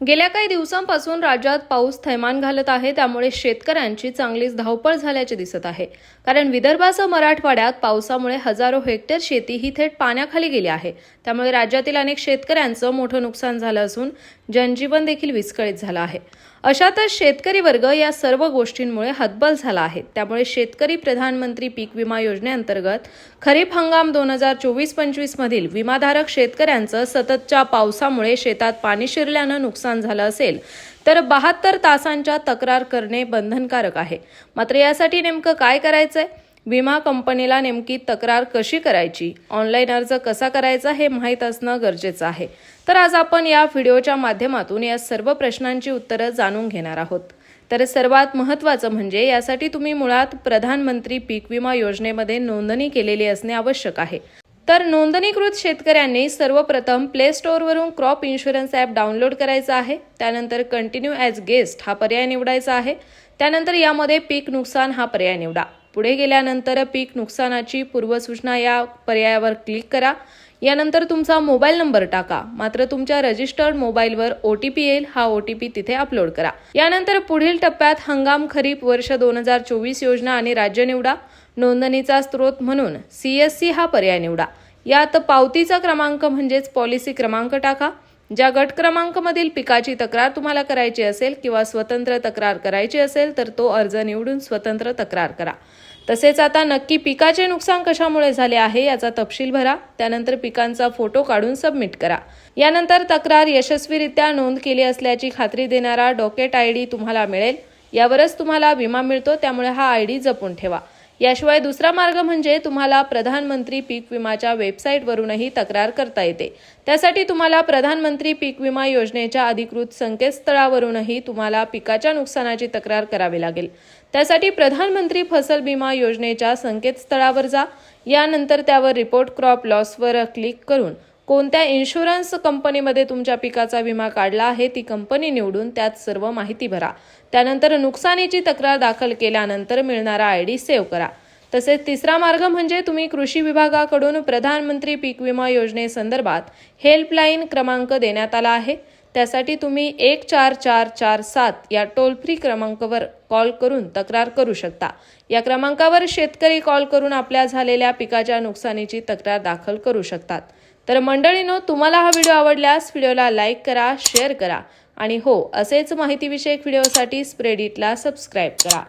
गेल्या काही दिवसांपासून राज्यात पाऊस थैमान घालत आहे त्यामुळे शेतकऱ्यांची चांगलीच धावपळ झाल्याचे दिसत आहे. कारण विदर्भासह मराठवाड्यात पावसामुळे हजारो हेक्टर शेती ही थेट पाण्याखाली गेली आहे. त्यामुळे राज्यातील अनेक शेतकऱ्यांचं मोठं नुकसान झालं असून जनजीवन देखील विस्कळीत झालं आहे. अशातच शेतकरी वर्ग या सर्व गोष्टींमुळे हतबल झाला आहे. त्यामुळे शेतकरी प्रधानमंत्री पीक विमा योजनेअंतर्गत खरीप हंगाम दोन हजार चोवीस पंचवीस मधील विमाधारक शेतकऱ्यांचं सततच्या पावसामुळे शेतात पाणी शिरल्यानं नुकसान नुकसान झालं असेल तर बहात्तर तासांच्या तक्रार करणे बंधनकारक आहे. मात्र यासाठी नेमकं काय करायचंय? विमा कंपनीला नेमकी तक्रार कशी करायची? ऑनलाईन अर्ज कसा करायचा हे माहीत असणं गरजेचं आहे. तर आज आपण या व्हिडिओच्या माध्यमातून या सर्व प्रश्नांची उत्तरं जाणून घेणार आहोत. तर सर्वात महत्त्वाचं म्हणजे यासाठी तुम्ही मुळात प्रधानमंत्री पीक विमा योजनेमध्ये नोंदणी केलेली असणे आवश्यक आहे. तर नोंदणीकृत शेतकऱ्यांनी सर्वप्रथम प्ले स्टोअरवरून क्रॉप इन्शुरन्स ॲप डाउनलोड करायचा आहे. त्यानंतर कंटिन्यू ॲज गेस्ट हा पर्याय निवडायचा आहे. त्यानंतर यामध्ये पीक नुकसान हा पर्याय निवडा. पुढे गेल्यानंतर पीक नुकसानाची पूर्वसूचना या पर्यायावर क्लिक करा. यानंतर तुमचा मोबाईल नंबर टाका. मात्र तुमच्या रजिस्टर्ड मोबाईलवर ओ टी पी येईल हा ओ टी पी तिथे अपलोड करा. यानंतर पुढील टप्प्यात हंगाम खरीप वर्ष दोन हजार चोवीस योजना आणि राज्य निवडा. नोंदणीचा स्रोत म्हणून सी एस सी हा पर्याय निवडा. यात पावतीचा क्रमांक म्हणजेच पॉलिसी क्रमांक टाका. ज्या गट क्रमांकमधील पिकाची तक्रार तुम्हाला करायची असेल किंवा स्वतंत्र तक्रार करायची असेल तर तो अर्ज निवडून स्वतंत्र तक्रार करा. तसेच आता नक्की पिकाचे नुकसान कशामुळे झाले आहे याचा तपशील भरा. त्यानंतर पिकांचा फोटो काढून सबमिट करा. यानंतर तक्रार यशस्वीरित्या नोंद केली असल्याची खात्री देणारा डॉकेट आय डी तुम्हाला मिळेल. यावरच तुम्हाला विमा मिळतो त्यामुळे हा आय डी जपून ठेवा. याशिवाय दुसरा मार्ग म्हणजे तुम्हाला प्रधानमंत्री पीक विमाच्या वेबसाईटवरूनही तक्रार करता येते. त्यासाठी तुम्हाला प्रधानमंत्री पीक विमा योजनेच्या अधिकृत संकेतस्थळावरूनही तुम्हाला पिकाच्या नुकसानाची तक्रार करावी लागेल. त्यासाठी प्रधानमंत्री फसल विमा योजनेच्या संकेतस्थळावर जा. यानंतर त्यावर रिपोर्ट क्रॉप लॉसवर क्लिक करून कोणत्या इन्शुरन्स कंपनीमध्ये तुमच्या पिकाचा विमा काढला आहे ती कंपनी निवडून त्यात सर्व माहिती भरा. त्यानंतर नुकसानीची तक्रार दाखल केल्यानंतर मिळणारा आय डी सेव्ह करा. तसेच तिसरा मार्ग म्हणजे तुम्ही कृषी विभागाकडून प्रधानमंत्री पीक विमा योजनेसंदर्भात हेल्पलाईन क्रमांक देण्यात आला आहे. त्यासाठी तुम्ही एक चार चार चार सात या टोल फ्री क्रमांकावर कॉल करून तक्रार करू शकता. या क्रमांकावर शेतकरी कॉल करून आपल्या झालेल्या पिकाच्या नुकसानीची तक्रार दाखल करू शकतात. तर मंडळीनो तुम्हाला हा व्हिडिओ आवडल्यास व्हिडिओला लाईक करा शेअर करा आणि हो असेच माहितीविषयक व्हिडिओसाठी स्प्रेडिटला सबस्क्राईब करा.